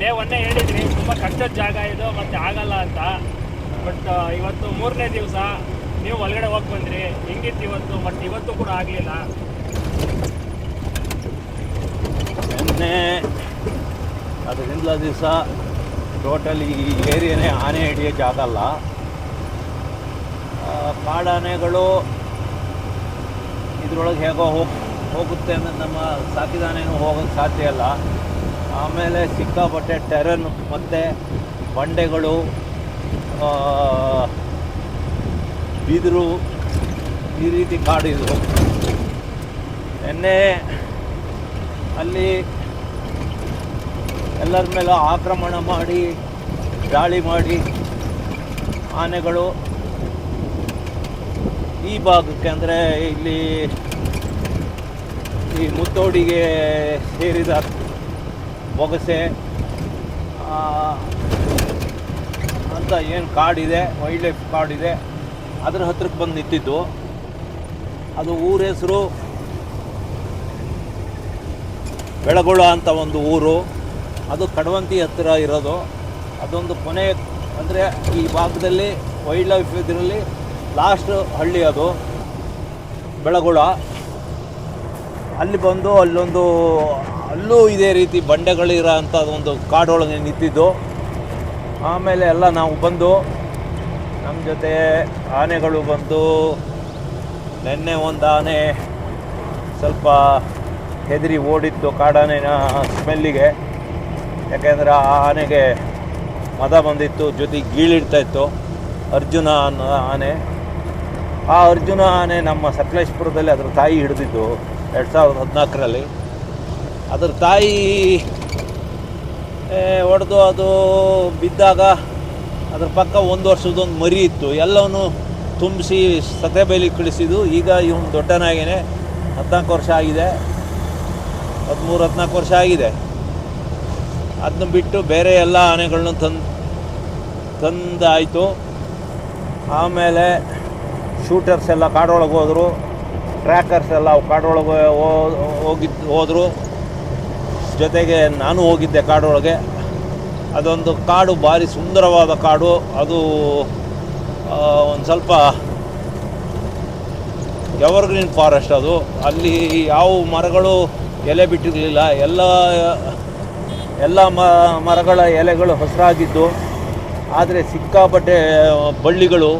Day ಒನ್ನೇ ಹೇಳಿದ್ರಿ, ತುಂಬ ಕಷ್ಟದ ಜಾಗ ಇದು, ಮತ್ತೆ ಆಗಲ್ಲ ಅಂತ. ಬಟ್ ಇವತ್ತು ಮೂರನೇ ದಿವಸ ನೀವು ಒಳಗಡೆ ಹೋಗಿ ಬಂದ್ರಿ. ಹೆಂಗಿತ್ತು ಇವತ್ತು? ಬಟ್ ಇವತ್ತು ಕೂಡ ಆಗಲಿಲ್ಲ. ನಿನ್ನೆ ಅದು ಹಿಂದಿನ ದಿವಸ ಟೋಟಲ್ ಈ ಏರಿಯಾನೇ ಆನೆ ಹಿಡಿಯೋಕ್ಕೆ ಆಗಲ್ಲ ಕಾಡಾನೆಗಳು ಇದ್ರೊಳಗೆ ಹೇಗೋ ಹೋಗಿ, ಹೋಗುತ್ತೆ ಅಂದರೆ ನಮ್ಮ ಸಾಕಿದಾನೆನೂ ಹೋಗೋಕ್ಕೆ ಸಾಧ್ಯ ಇಲ್ಲ. ಆಮೇಲೆ ಸಿಕ್ಕಾಪಟ್ಟೆ ಟೆರನ್ ಮತ್ತು ಬಂಡೆಗಳು ಬಿದಿರು ಈ ರೀತಿ ಕಾಡಿದ್ರು ನಿನ್ನೆ ಅಲ್ಲಿ ಎಲ್ಲರ ಮೇಲೆ ಆಕ್ರಮಣ ಮಾಡಿ, ದಾಳಿ ಮಾಡಿ ಆನೆಗಳು ಈ ಭಾಗಕ್ಕೆ ಅಂದರೆ ಇಲ್ಲಿ ಈ ಮುತ್ತೋಡಿಗೆ ಸೇರಿದ ಬೊಗಸೆ ಅಂತ ಏನು ಕಾಡಿದೆ ವೈಲ್ಡ್ ಲೈಫ್ ಕಾಡಿದೆ ಅದ್ರ ಹತ್ರಕ್ಕೆ ಬಂದು ನಿಂತಿದ್ದು. ಅದು ಊರ ಹೆಸರು ಬೆಳಗೊಳ ಅಂತ ಒಂದು ಊರು. ಅದು ಕಡವಂತಿ ಹತ್ತಿರ ಇರೋದು. ಅದೊಂದು ಕೊನೆ, ಅಂದರೆ ಈ ಭಾಗದಲ್ಲಿ ವೈಲ್ಡ್ ಲೈಫ್ ಇದರಲ್ಲಿ ಲಾಸ್ಟ್ ಹಳ್ಳಿ ಅದು, ಬೆಳಗೊಳ. ಅಲ್ಲಿ ಬಂದು ಅಲ್ಲೊಂದು ಅಲ್ಲೂ ಇದೇ ರೀತಿ ಬಂಡೆಗಳಿರೋ ಅಂಥ ಒಂದು ಕಾಡೊಳಗೆ ನಿಂತಿದ್ದು. ಆಮೇಲೆ ಎಲ್ಲ ನಾವು ಬಂದು ನಮ್ಮ ಜೊತೆ ಆನೆಗಳು ಬಂದು, ನಿನ್ನೆ ಒಂದು ಆನೆ ಸ್ವಲ್ಪ ಹೆದರಿ ಓಡಿತ್ತು ಕಾಡಾನೆನ ಸ್ಮೆಲ್ಲಿಗೆ. ಯಾಕೆಂದರೆ ಆ ಆನೆಗೆ ಮದ ಬಂದಿತ್ತು ಜೊತೆಗೆ ಗೀಳಿಡ್ತಾ ಇತ್ತು ಅರ್ಜುನ ಅನ್ನೋ ಆನೆ. ಆ ಅರ್ಜುನ ಆನೆ ನಮ್ಮ ಸಕಲೇಶ್ಪುರದಲ್ಲಿ ಅದ್ರ ತಾಯಿ ಹಿಡಿದಿದ್ದು ಎರಡು ಸಾವಿರದ ಹದಿನಾಲ್ಕರಲ್ಲಿ. ಅದ್ರ ತಾಯಿ ಹೊಡೆದು ಅದು ಬಿದ್ದಾಗ ಅದ್ರ ಪಕ್ಕ ಒಂದು ವರ್ಷದೊಂದು ಮರಿ ಇತ್ತು. ಎಲ್ಲವನ್ನು ತುಂಬಿಸಿ ಸತೆಬೈಲಿ ಕಳಿಸಿದ್ದು. ಈಗ ಇವನು ದೊಡ್ಡನಾಗೇನೆ ಹದಿನಾಲ್ಕು ವರ್ಷ ಆಗಿದೆ. ಹದಿಮೂರು, ಹದಿನಾಲ್ಕು ವರ್ಷ ಆಗಿದೆ. ಅದನ್ನ ಬಿಟ್ಟು ಬೇರೆ ಎಲ್ಲ ಆನೆಗಳನ್ನ ತಂದು, ತಂದಾಯಿತು. ಆಮೇಲೆ ಶೂಟರ್ಸ್ ಎಲ್ಲ ಕಾಡೊಳಗೆ ಹೋದರು. ಟ್ರ್ಯಾಕರ್ಸ್ ಎಲ್ಲ ಕಾಡೊಳಗೆ ಹೋಗಿದ್ದು ಹೋದರು. ಜೊತೆಗೆ ನಾನು ಹೋಗಿದ್ದೆ ಕಾಡೊಳಗೆ. ಅದೊಂದು ಕಾಡು, ಭಾರಿ ಸುಂದರವಾದ ಕಾಡು. ಅದು ಒಂದು ಸ್ವಲ್ಪ ಎವರ್ಗ್ರೀನ್ ಫಾರೆಸ್ಟ್ ಅದು. ಅಲ್ಲಿ ಯಾವ ಮರಗಳು ಎಲೆ ಬಿಟ್ಟಿರಲಿಲ್ಲ. ಎಲ್ಲ ಎಲ್ಲ ಮರಗಳ ಎಲೆಗಳು ಹಸಿರಾಗಿದ್ದು. ಆದರೆ ಸಿಕ್ಕಾಪಟ್ಟೆ, ಬಳ್ಳಿಗಳು,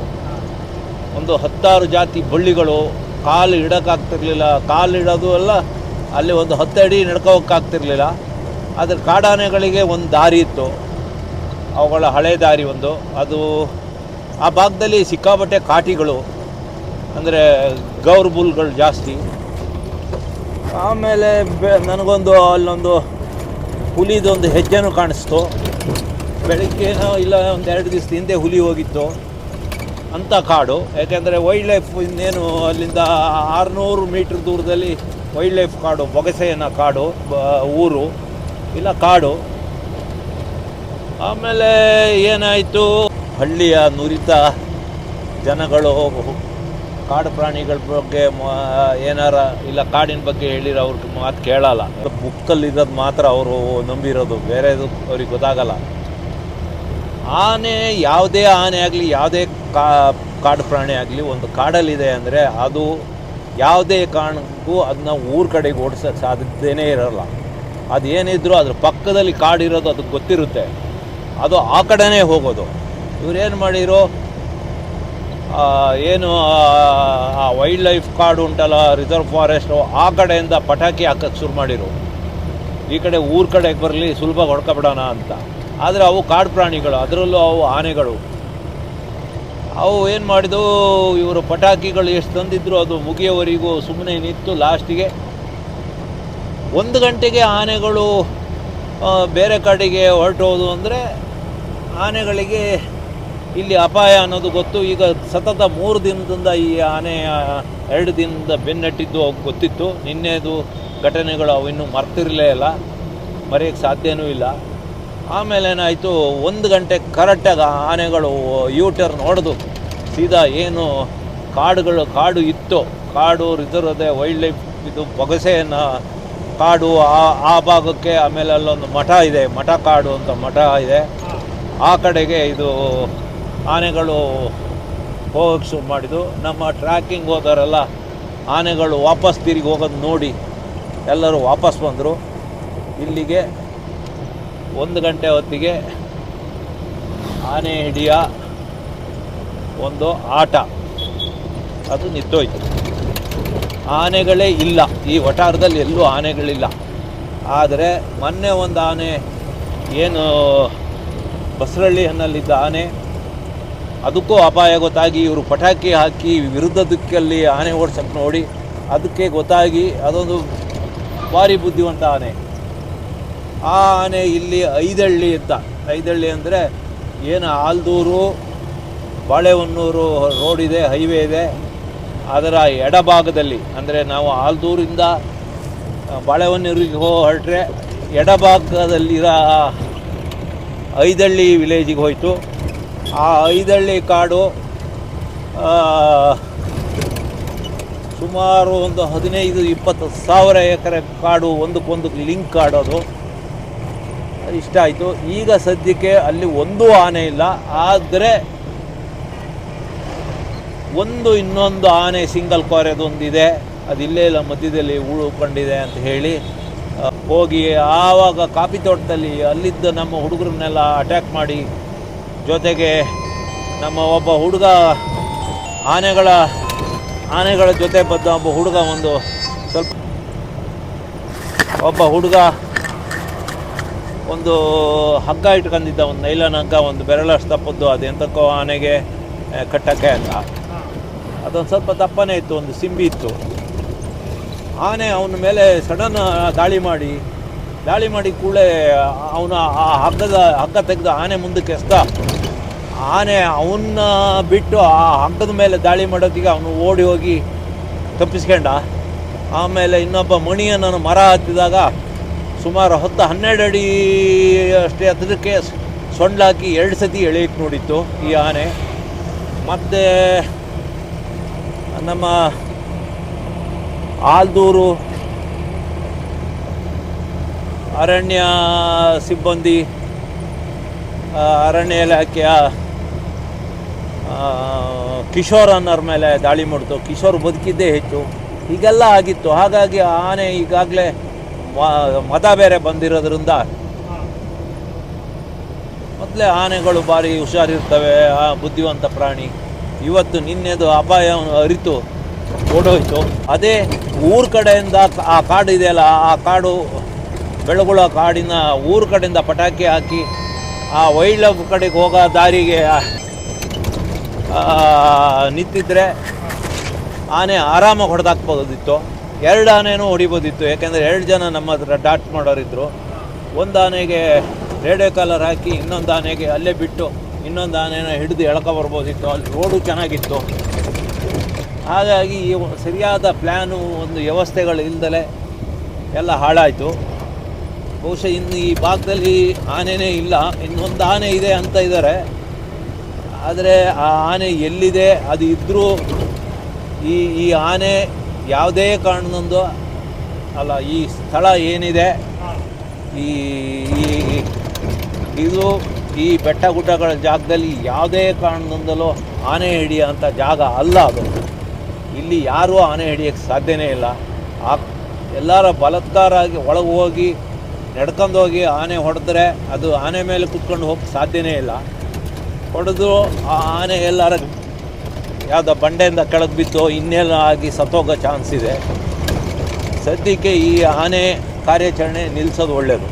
ಒಂದು ಹತ್ತಾರು ಜಾತಿ ಬಳ್ಳಿಗಳು, ಕಾಲು ಇಡೋಕ್ಕಾಗ್ತಿರಲಿಲ್ಲ. ಕಾಲು ಇಡೋದು ಎಲ್ಲ ಅಲ್ಲಿ ಒಂದು ಹತ್ತು ಅಡಿ ನಡ್ಕೋಕ್ಕಾಗ್ತಿರ್ಲಿಲ್ಲ ಆದರೆ ಕಾಡಾನೆಗಳಿಗೆ ಒಂದು ದಾರಿ ಇತ್ತು. ಅವುಗಳ ಹಳೆ ದಾರಿ ಒಂದು. ಅದು ಆ ಭಾಗದಲ್ಲಿ ಸಿಕ್ಕಾಪಟ್ಟೆ ಕಾಟಿಗಳು. ಅಂದರೆ ಗೌರ್ ಬುಲ್ಗಳು ಜಾಸ್ತಿ. ಆಮೇಲೆ ನನಗೊಂದು ಅಲ್ಲೊಂದು ಹುಲಿದೊಂದು ಹೆಜ್ಜೆನೂ ಕಾಣಿಸ್ತು. ಬೆಳಿಗ್ಗೆನೋ ಇಲ್ಲ ಒಂದು ಎರಡು ದಿವಸದ ಹಿಂದೆ ಹುಲಿ ಹೋಗಿತ್ತು. ಅಂಥ ಕಾಡು. ಯಾಕೆಂದರೆ ವೈಲ್ಡ್ ಲೈಫ್ ಇನ್ನೇನು ಅಲ್ಲಿಂದ ಆರುನೂರು ಮೀಟ್ರ್ ದೂರದಲ್ಲಿ ವೈಲ್ಡ್ ಲೈಫ್ ಕಾಡು ಬೊಗಸೆಯನ್ನ ಕಾಡು ಊರು, ಇಲ್ಲ ಕಾಡು. ಆಮೇಲೆ ಏನಾಯಿತು? ಹಳ್ಳಿಯ ನುರಿತ ಜನಗಳು ಕಾಡು ಪ್ರಾಣಿಗಳ ಬಗ್ಗೆ ಏನಾರ, ಇಲ್ಲ ಕಾಡಿನ ಬಗ್ಗೆ ಹೇಳಿರೋ ಅವ್ರಿಗೆ ಮಾತು ಕೇಳಲ್ಲ. ಬುಕ್ಕಲ್ಲಿರೋದು ಮಾತ್ರ ಅವರು ನಂಬಿರೋದು, ಬೇರೆದು ಅವ್ರಿಗೆ ಗೊತ್ತಾಗಲ್ಲ. ಆನೆ ಯಾವುದೇ ಆನೆ ಆಗಲಿ, ಯಾವುದೇ ಕಾ, ಕಾಡು ಪ್ರಾಣಿ ಆಗಲಿ, ಒಂದು ಕಾಡಲ್ಲಿದೆ ಅಂದರೆ ಅದು ಯಾವುದೇ ಕಾರಣಕ್ಕೂ ಅದನ್ನ ಊರ ಕಡೆಗೆ ಓಡಿಸೋಕ್ಕೆ ಸಾಧ್ಯತೆಯೇ ಇರೋಲ್ಲ. ಅದು ಏನಿದ್ರು ಅದ್ರ ಪಕ್ಕದಲ್ಲಿ ಕಾಡಿರೋದು ಅದಕ್ಕೆ ಗೊತ್ತಿರುತ್ತೆ. ಅದು ಆ ಕಡೆನೇ ಹೋಗೋದು. ಇವ್ರೇನು ಮಾಡಿರೋ ಏನು, ಆ ವೈಲ್ಡ್ ಲೈಫ್ ಕಾಡು ಉಂಟಲ್ಲ ರಿಸರ್ವ್ ಫಾರೆಸ್ಟು ಆ ಕಡೆಯಿಂದ ಪಟಾಕಿ ಹಾಕಕ್ಕೆ ಶುರು ಮಾಡಿರು. ಈ ಕಡೆ ಊರ ಕಡೆಗೆ ಬರಲಿ ಸುಲಭ ಹೊಡ್ಕೊಬಿಡೋಣ ಅಂತ. ಆದರೆ ಅವು ಕಾಡು ಪ್ರಾಣಿಗಳು, ಅದರಲ್ಲೂ ಅವು ಆನೆಗಳು. ಅವು ಏನು ಮಾಡಿದವು? ಇವರು ಪಟಾಕಿಗಳು ಎಷ್ಟು ತಂದಿದ್ರು ಅದು ಮುಗಿಯೋವರೆಗೂ ಸುಮ್ಮನೆ ನಿಂತು ಲಾಸ್ಟಿಗೆ ಒಂದು ಗಂಟೆಗೆ ಆನೆಗಳು ಬೇರೆ ಕಡೆಗೆ ಹೊರಟೋದು ಅಂದರೆ ಆನೆಗಳಿಗೆ ಇಲ್ಲಿ ಅಪಾಯ ಅನ್ನೋದು ಗೊತ್ತು. ಈಗ ಸತತ ಮೂರು ದಿನದಿಂದ ಈ ಆನೆ ಎರಡು ದಿನದಿಂದ ಬೆನ್ನಟ್ಟಿದ್ದು ಅವ್ಗೆ ಗೊತ್ತಿತ್ತು. ನಿನ್ನೆದು ಘಟನೆಗಳು ಅವು ಇನ್ನೂ ಮರ್ತಿರಲೇ ಇಲ್ಲ. ಮರೆಯೋಕ್ಕೆ ಸಾಧ್ಯವೂ ಇಲ್ಲ. ಆಮೇಲೆ ಏನಾಯಿತು ಒಂದು ಗಂಟೆ ಕರೆಕ್ಟಾಗಿ ಆನೆಗಳು ಯೂ ಟರ್ನ್ ಹೊಡೆದು ಸೀದಾ ಏನು ಕಾಡುಗಳು, ಕಾಡು ಇತ್ತು, ಕಾಡು ರಿಸರ್ವ್ ವೈಲ್ಡ್ ಲೈಫ್ ಇದು ಬೊಗಸೆಯನ್ನು ಕಾಡು ಆ ಆ ಭಾಗಕ್ಕೆ ಆಮೇಲೆ ಅಲ್ಲೊಂದು ಮಠ ಇದೆ, ಮಠ ಕಾಡು ಅಂತ ಮಠ ಇದೆ. ಆ ಕಡೆಗೆ ಇದು ಆನೆಗಳು ಹೋಗಕ್ಕೆ ಶುರು ಮಾಡಿದ್ದು. ನಮ್ಮ ಟ್ರ್ಯಾಕಿಂಗ್ ಹೋದವರೆಲ್ಲ ಆನೆಗಳು ವಾಪಸ್ ತಿರುಗಿ ಹೋಗೋದು ನೋಡಿ ಎಲ್ಲರೂ ವಾಪಸ್ ಬಂದರು. ಇಲ್ಲಿಗೆ ಒಂದು ಗಂಟೆ ಹೊತ್ತಿಗೆ ಆನೆ ಹಿಡಿಯ ಒಂದು ಆಟ. ಅದು ನಿಂತೋಯ್ತು. ಆನೆಗಳೇ ಇಲ್ಲ. ಈ ವಠಾರದಲ್ಲಿ ಎಲ್ಲೂ ಆನೆಗಳಿಲ್ಲ. ಆದರೆ ಮೊನ್ನೆ ಒಂದು ಆನೆ, ಏನು, ಬಸರಳ್ಳಿಯನ್ನಲ್ಲಿದ್ದ ಆನೆ, ಅದಕ್ಕೂ ಅಪಾಯ ಗೊತ್ತಾಗಿ ಇವರು ಪಟಾಕಿ ಹಾಕಿ ವಿರುದ್ಧ ದಿಕ್ಕಲ್ಲಿ ಆನೆ ಓಡ್ಸಕ್ಕೆ ನೋಡಿ, ಅದಕ್ಕೆ ಗೊತ್ತಾಗಿ ಅದೊಂದು ಭಾರಿ ಬುದ್ಧಿವಂತ ಆನೆ. ಆ ಆನೆ ಇಲ್ಲಿ ಐದಳ್ಳಿ ಅಂತ ಐದಳ್ಳಿ ಅಂದರೆ ಏನು ಆಲ್ದೂರು, ಬಾಳೆಹೊನ್ನೂರು ರೋಡ್ ಇದೆ, ಹೈವೇ ಇದೆ. ಅದರ ಎಡಭಾಗದಲ್ಲಿ ಅಂದರೆ ನಾವು ಆಲ್ದೂರಿಂದ ಬಾಳೆಹೊನ್ನೂರಿಗೆ ಹೋ, ಹೊರಟ್ರೆ ಎಡಭಾಗದಲ್ಲಿರೋ ಐದಳ್ಳಿ ವಿಲೇಜಿಗೆ ಹೋಯಿತು. ಆ ಐದಳ್ಳಿ ಕಾಡು ಸುಮಾರು ಒಂದು ಹದಿನೈದು, ಇಪ್ಪತ್ತು ಸಾವಿರ ಎಕರೆ ಕಾಡು ಒಂದಕ್ಕೊಂದಕ್ಕೆ ಲಿಂಕ್ ಕಾಡೋದು. ಇಷ್ಟ ಆಯಿತು. ಈಗ ಸದ್ಯಕ್ಕೆ ಅಲ್ಲಿ ಒಂದೂ ಆನೆ ಇಲ್ಲ. ಆದರೆ ಒಂದು ಇನ್ನೊಂದು ಆನೆ ಸಿಂಗಲ್ ಕೊರೆದೊಂದಿದೆ ಅದು ಇಲ್ಲೇ ಇಲ್ಲ, ಮಧ್ಯದಲ್ಲಿ ಉಳ್ಕೊಂಡಿದೆ ಅಂತ ಹೇಳಿ. ಹೋಗಿ ಆವಾಗ ಕಾಫಿ ತೋಟದಲ್ಲಿ ಅಲ್ಲಿದ್ದ ನಮ್ಮ ಹುಡುಗರನ್ನೆಲ್ಲ ಅಟ್ಯಾಕ್ ಮಾಡಿ, ಜೊತೆಗೆ ನಮ್ಮ ಒಬ್ಬ ಹುಡುಗ ಆನೆಗಳ ಆನೆಗಳ ಜೊತೆ ಬಂದ ಒಬ್ಬ ಹುಡುಗ ಒಂದು ಸ್ವಲ್ಪ, ಒಬ್ಬ ಹುಡುಗ ಒಂದು ಹಗ್ಗ ಇಟ್ಕೊಂಡಿದ್ದ ಒಂದು ನೈಲಾನ್ ಹಗ್ಗ, ಒಂದು ಬೆರಳಷ್ಟು ತಪ್ಪದ್ದು ಅದು ಎಂತಕ್ಕೋ ಆನೆಗೆ ಕಟ್ಟಕ್ಕೆ ಅಂತ. ಅದೊಂದು ಸ್ವಲ್ಪ ದಪ್ಪನೇ ಇತ್ತು, ಒಂದು ಸಿಂಬಿ ಇತ್ತು. ಆನೆ ಅವನ ಮೇಲೆ ಸಡನ್ ದಾಳಿ ಮಾಡಿ ದಾಳಿ ಮಾಡಿ ಕೂಡಲೇ ಅವನ ಆ ಹಗ್ಗದ, ಹಗ್ಗ ತೆಗೆದು ಆನೆ ಮುಂದಕ್ಕೆ ಎಸ್ತ. ಆನೆ ಅವನ್ನ ಬಿಟ್ಟು ಆ ಹಗ್ಗದ ಮೇಲೆ ದಾಳಿ ಮಾಡೋದಿಗೆ ಅವನು ಓಡಿ ಹೋಗಿ ತಪ್ಪಿಸ್ಕೊಂಡ. ಆಮೇಲೆ ಇನ್ನೊಬ್ಬ ಮಣಿಯನ್ನು ಮರ ಹತ್ತಿದಾಗ ಸುಮಾರು ಹತ್ತು ಹನ್ನೆರಡು ಅಡಿ ಅಷ್ಟೇ ಅದಕ್ಕೆ ಸೊಂಡ್ಲಾಕಿ ಎರಡು ಸತಿ ಎಳೆಯಕ್ಕೆ ನೋಡಿತ್ತು ಈ ಆನೆ. ಮತ್ತು ನಮ್ಮ ಆಲ್ದೂರು ಅರಣ್ಯ ಸಿಬ್ಬಂದಿ ಅರಣ್ಯ ಇಲಾಖೆಯ ಕಿಶೋರ್ ಅನ್ನೋರ ಮೇಲೆ ದಾಳಿ ಮಾಡ್ತು. ಕಿಶೋರ್ ಬದುಕಿದ್ದೇ ಹೆಚ್ಚು. ಹೀಗೆಲ್ಲ ಆಗಿತ್ತು. ಹಾಗಾಗಿ ಆನೆ ಈಗಾಗಲೇ ಮತ ಬೇರೆ ಬಂದಿರೋದ್ರಿಂದ ಮೊದಲೇ ಆನೆಗಳು ಭಾರಿ ಹುಷಾರಿರ್ತವೆ, ಆ ಬುದ್ಧಿವಂತ ಪ್ರಾಣಿ. ಇವತ್ತು ನಿನ್ನೆದು ಅಪಾಯ ಅರಿತು, ಓಡೋಯ್ತು. ಅದೇ ಊರ ಕಡೆಯಿಂದ ಆ ಕಾಡು ಇದೆಯಲ್ಲ, ಆ ಕಾಡು ಬೆಳಗುಳ ಕಾಡಿನ ಊರ ಕಡೆಯಿಂದ ಪಟಾಕಿ ಹಾಕಿ, ಆ ವೈಲ್ಡ್ ಲೈಫ್ ಕಡೆಗೆ ಹೋಗೋ ದಾರಿಗೆ ನಿಂತಿದ್ರೆ ಆನೆ ಆರಾಮಾಗಿ ಹೊಡೆದಾಕ್ಬೋದಿತ್ತು. ಎರಡು ಆನೆನೂ ಹೊಡಿಬೋದಿತ್ತು. ಯಾಕೆಂದರೆ ಎರಡು ಜನ ನಮ್ಮ ಹತ್ರ ಡಾಟ್ ಮಾಡೋರಿದ್ರು. ಒಂದು ಆನೆಗೆ ರೇಡಿಯೋ ಕಾಲರ್ ಹಾಕಿ ಇನ್ನೊಂದು ಆನೆಗೆ ಅಲ್ಲೇ ಬಿಟ್ಟು ಇನ್ನೊಂದು ಆನೆನ ಹಿಡಿದು ಎಳ್ಕೊ ಬರ್ಬೋದಿತ್ತು. ಅಲ್ಲಿ ರೋಡು ಚೆನ್ನಾಗಿತ್ತು. ಹಾಗಾಗಿ ಈ ಸರಿಯಾದ ಪ್ಲ್ಯಾನು ಒಂದು ವ್ಯವಸ್ಥೆಗಳು ಇಲ್ದಲೆ ಎಲ್ಲ ಹಾಳಾಯಿತು. ಬಹುಶಃ ಇನ್ನು ಈ ಭಾಗದಲ್ಲಿ ಆನೆನೇ ಇಲ್ಲ. ಇನ್ನೊಂದು ಆನೆ ಇದೆ ಅಂತ ಇದ್ದಾರೆ ಆದರೆ ಆ ಆನೆ ಎಲ್ಲಿದೆ? ಅದು ಇದ್ದರೂ ಈ ಈ ಆನೆ ಯಾವುದೇ ಕಾರಣದೊಂದು ಅಲ್ಲ, ಈ ಸ್ಥಳ ಏನಿದೆ, ಈ ಇದು, ಈ ಬೆಟ್ಟ ಗುಡ್ಡಗಳ ಜಾಗದಲ್ಲಿ ಯಾವುದೇ ಕಾರಣದಿಂದಲೂ ಆನೆ ಹಿಡಿಯೋಂಥ ಜಾಗ ಅಲ್ಲ ಅದು. ಇಲ್ಲಿ ಯಾರೂ ಆನೆ ಹಿಡಿಯೋಕ್ಕೆ ಸಾಧ್ಯನೇ ಇಲ್ಲ. ಆ, ಎಲ್ಲರ ಬಲತ್ಕಾರಾಗಿ ಒಳಗೆ ಹೋಗಿ, ನಡ್ಕೊಂಡು ಹೋಗಿ ಆನೆ ಹೊಡೆದ್ರೆ ಅದು ಆನೆ ಮೇಲೆ ಕುತ್ಕೊಂಡು ಹೋಗಕ್ಕೆ ಸಾಧ್ಯನೇ ಇಲ್ಲ. ಹೊಡೆದು ಆ ಆನೆ ಎಲ್ಲರ ಯಾವುದೋ ಬಂಡೆಯಿಂದ ಕೆಳಗೆ ಬಿದ್ದು ಇನ್ನೇನು ಆಗಿ ಸತ್ತೋಗೋ ಚಾನ್ಸ್ ಇದೆ. ಸದ್ಯಕ್ಕೆ ಈ ಆನೆ ಕಾರ್ಯಾಚರಣೆ ನಿಲ್ಲಿಸೋದು ಒಳ್ಳೆಯದು